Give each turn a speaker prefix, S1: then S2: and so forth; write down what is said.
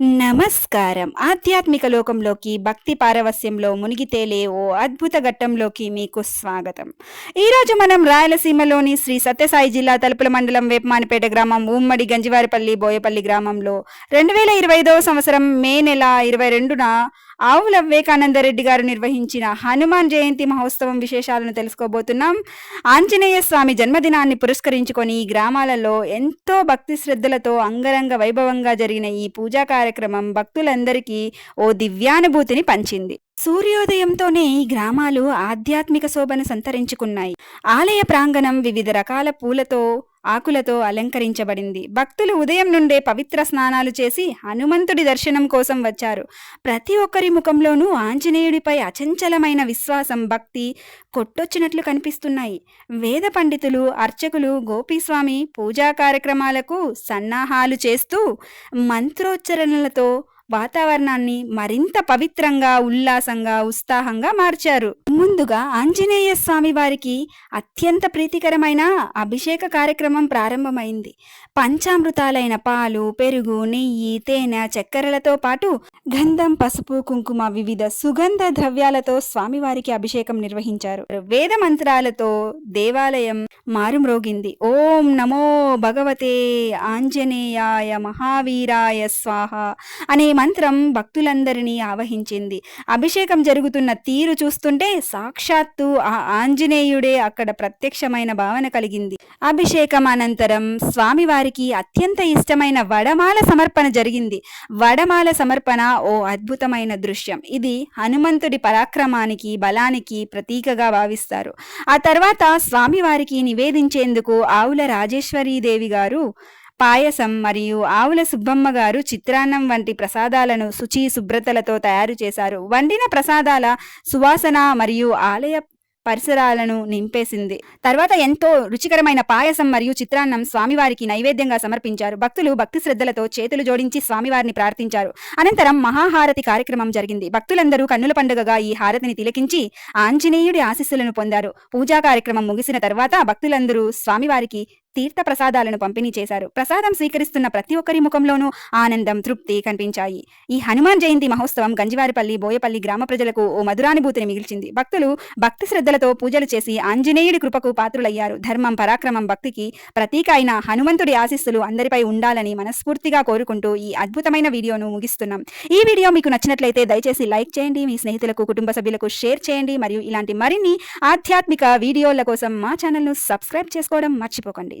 S1: నమస్కారం. ఆధ్యాత్మిక లోకంలోకి భక్తి పారవస్యంలో మునిగితేలే ఓ అద్భుత ఘట్టంలోకి మీకు స్వాగతం. ఈరోజు మనం రాయలసీమలోని శ్రీ సత్యసాయి జిల్లా తలుపుల మండలం వేపమానిపేట గ్రామం ఉమ్మడి గంజివారిపల్లి బోయపల్లి గ్రామంలో రెండు వేల ఇరవై ఐదవ సంవత్సరం మే నెల ఇరవై రెండున ఆవుల వివేకానందరెడ్డి గారు నిర్వహించిన హనుమాన్ జయంతి మహోత్సవం విశేషాలను తెలుసుకోబోతున్నాం. ఆంజనేయ స్వామి జన్మదినాన్ని పురస్కరించుకొని ఈ గ్రామాలలో ఎంతో భక్తి శ్రద్ధలతో అంగరంగ వైభవంగా జరిగిన ఈ పూజా కార్యక్రమం భక్తులందరికీ ఓ దివ్యానుభూతిని పంచింది. సూర్యోదయంతోనే ఈ గ్రామాలు ఆధ్యాత్మిక శోభను సంతరించుకున్నాయి. ఆలయ ప్రాంగణం వివిధ రకాల పూలతో ఆకులతో అలంకరించబడింది. భక్తులు ఉదయం నుండే పవిత్ర స్నానాలు చేసి హనుమంతుడి దర్శనం కోసం వచ్చారు. ప్రతి ఒక్కరి ముఖంలోనూ ఆంజనేయుడిపై అచంచలమైన విశ్వాసం భక్తి కొట్టొచ్చినట్లు కనిపిస్తున్నాయి. వేద పండితులు అర్చకులు గోపీస్వామి పూజా కార్యక్రమాలకు సన్నాహాలు చేస్తూ మంత్రోచ్చరణలతో వాతావరణాన్ని మరింత పవిత్రంగా ఉల్లాసంగా ఉత్సాహంగా మార్చారు. ముందుగా ఆంజనేయ స్వామి వారికి అత్యంత ప్రీతికరమైన అభిషేక కార్యక్రమం ప్రారంభమైంది. పంచామృతాలైన పాలు పెరుగు నెయ్యి తేనె చక్కెరలతో పాటు గంధం పసుపు కుంకుమ వివిధ సుగంధ ద్రవ్యాలతో స్వామివారికి అభిషేకం నిర్వహించారు. వేద మంత్రాలతో దేవాలయం మారుమ్రోగింది. ఓం నమో భగవతే ఆంజనేయాయ మహావీరాయ స్వాహ అనే మంత్రం భక్తులందరినీ ఆవహించింది. అభిషేకం జరుగుతున్న తీరు చూస్తుంటే సాక్షాత్తు ఆ ఆంజనేయుడే అక్కడ ప్రత్యక్షమైన భావన కలిగింది. అభిషేకం అనంతరం స్వామివారికి అత్యంత ఇష్టమైన వడమాల సమర్పణ జరిగింది. వడమాల సమర్పణ ఓ అద్భుతమైన దృశ్యం. ఇది హనుమంతుడి పరాక్రమానికి బలానికి ప్రతీకగా భావిస్తారు. ఆ తర్వాత స్వామివారికి నివేదించేందుకు ఆవుల రాజేశ్వరీదేవి గారు పాయసం మరియు ఆవుల సుబ్బమ్మ గారు చిత్రాన్నం వంటి ప్రసాదాలను శుచి శుభ్రతలతో తయారు చేశారు. వండిన ప్రసాదాల సువాసన మరియు ఆలయ పరిసరాలను నింపేసింది. తర్వాత ఎంతో రుచికరమైన పాయసం మరియు చిత్రాన్నం స్వామివారికి నైవేద్యంగా సమర్పించారు. భక్తులు భక్తి శ్రద్ధలతో చేతులు జోడించి స్వామివారిని ప్రార్థించారు. అనంతరం మహాహారతి కార్యక్రమం జరిగింది. భక్తులందరూ కన్నుల పండుగగా ఈ హారతిని తిలకించి ఆంజనేయుడి ఆశీస్సులను పొందారు. పూజా కార్యక్రమం ముగిసిన తర్వాత భక్తులందరూ స్వామివారికి తీర్థ ప్రసాదాలను పంపిణీ చేశారు. ప్రసాదం స్వీకరిస్తున్న ప్రతి ఒక్కరి ముఖంలోనూ ఆనందం తృప్తి కనిపించాయి. ఈ హనుమాన్ జయంతి మహోత్సవం గంజివారిపల్లి బోయపల్లి గ్రామ ప్రజలకు ఓ మధురానుభూతిని మిగిల్చింది. భక్తులు భక్తి శ్రద్ధలతో పూజలు చేసి ఆంజనేయుడి కృపకు పాత్రులయ్యారు. ధర్మం పరాక్రమం భక్తికి ప్రతీక అయిన హనుమంతుడి ఆశీస్సులు అందరిపై ఉండాలని మనస్ఫూర్తిగా కోరుకుంటూ ఈ అద్భుతమైన వీడియోను ముగిస్తున్నాం. ఈ వీడియో మీకు నచ్చినట్లయితే దయచేసి లైక్ చేయండి మీ స్నేహితులకు కుటుంబ సభ్యులకు షేర్ చేయండి మరియు ఇలాంటి మరిన్ని ఆధ్యాత్మిక వీడియోల కోసం మా ఛానల్ను సబ్స్క్రైబ్ చేసుకోవడం మర్చిపోకండి.